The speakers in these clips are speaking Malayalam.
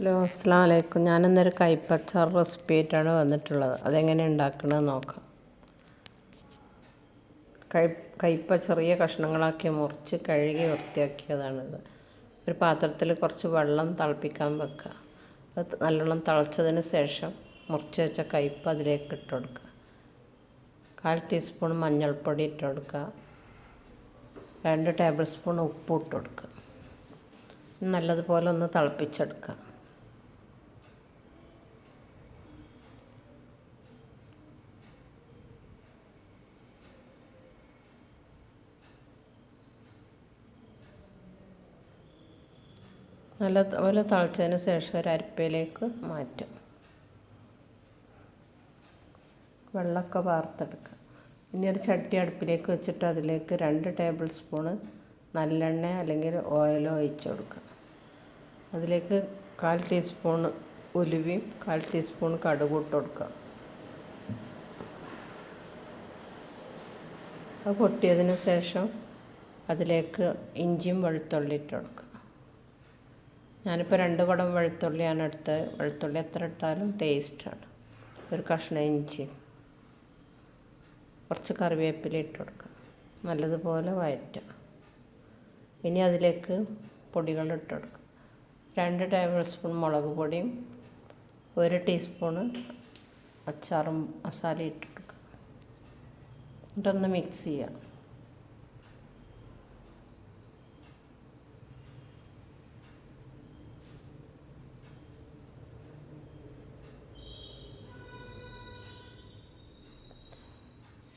ഹലോ അസ്സാം വലൈക്കും ഞാനിന്നൊരു കൈപ്പച്ചാർ റെസിപ്പി ആയിട്ടാണ് വന്നിട്ടുള്ളത്. അതെങ്ങനെ ഉണ്ടാക്കണമെന്ന് നോക്കാം. കൈ കയ്പ ചെറിയ കഷ്ണങ്ങളാക്കി മുറിച്ച് കഴുകി വൃത്തിയാക്കിയതാണിത്. ഒരു പാത്രത്തിൽ കുറച്ച് വെള്ളം തിളപ്പിക്കാൻ വെക്കുക. അത് നല്ലോണം തിളച്ചതിന് ശേഷം മുറിച്ച് വെച്ച കയ്പ അതിലേക്ക് ഇട്ട് കൊടുക്കുക. കാൽ ടീസ്പൂൺ മഞ്ഞൾപ്പൊടി ഇട്ട് കൊടുക്കുക. രണ്ട് ടേബിൾ സ്പൂൺ ഉപ്പ് ഇട്ട് കൊടുക്കുക. നല്ലതുപോലെ ഒന്ന് തിളപ്പിച്ചെടുക്കുക. നല്ലപോലെ തിളച്ചതിന് ശേഷം ഒരു അരിപ്പയിലേക്ക് മാറ്റും. വെള്ളമൊക്കെ വാർത്തെടുക്കുക. ഇനി ഒരു ചട്ടി അടുപ്പിലേക്ക് വെച്ചിട്ട് അതിലേക്ക് രണ്ട് ടേബിൾ സ്പൂണ് നല്ലെണ്ണ അല്ലെങ്കിൽ ഓയിലോ ഒഴിച്ച് കൊടുക്കുക. അതിലേക്ക് കാൽ ടീസ്പൂൺ ഉലുവയും കാൽ ടീസ്പൂൺ കടുക് ഇട്ട് കൊടുക്കുക. അത് പൊട്ടിയതിന് ശേഷം അതിലേക്ക് ഇഞ്ചിയും വെളുത്തുള്ളി ഇട്ട് കൊടുക്കുക. ഞാനിപ്പോൾ രണ്ട് കുടം വെളുത്തുള്ളിയാണ് എടുത്തത് വെളുത്തുള്ളി എത്ര ഇട്ടാലും ടേസ്റ്റാണ് ഒരു കഷ്ണം ഇഞ്ചി കുറച്ച് കറിവേപ്പില ഇട്ട് കൊടുക്കുക നല്ലതുപോലെ വഴറ്റുക. ഇനി അതിലേക്ക് പൊടികൾ ഇട്ട് കൊടുക്കുക രണ്ട് ടേബിൾ സ്പൂൺ മുളക് പൊടിയും ഒരു ടീസ്പൂണ് അച്ചാറും മസാലയും ഇട്ട് കൊടുക്കുക എന്നിട്ടൊന്ന് മിക്സ് ചെയ്യുക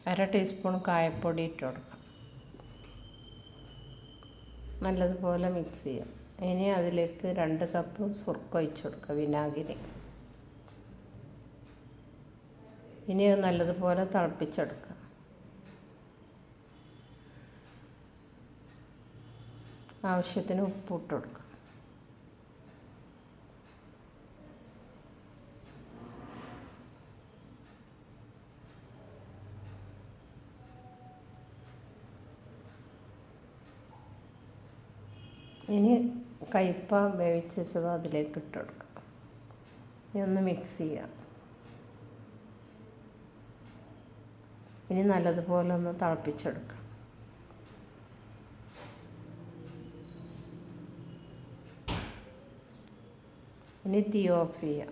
അര ടീസ്പൂൺ കായപ്പൊടി ഇട്ട് കൊടുക്കാം. നല്ലതുപോലെ മിക്സ് ചെയ്യാം. ഇനി അതിലേക്ക് രണ്ട് കപ്പ് സുർക്ക ഒഴിച്ച് കൊടുക്കുക വിനാഗിരി. ഇനി അത് നല്ലതുപോലെ തിളപ്പിച്ചെടുക്കുക ആവശ്യത്തിന് ഉപ്പ് ഇട്ട് കൊടുക്കുക ഇനി കയ്പ വേവിച്ചത് അതിലേക്ക് ഇട്ട് കൊടുക്കുക. ഇനി ഒന്ന് മിക്സ് ചെയ്യാം. ഇനി നല്ലതുപോലെ ഒന്ന് തിളപ്പിച്ചെടുക്കുക ഇനി തീ ഓഫ് ചെയ്യാം.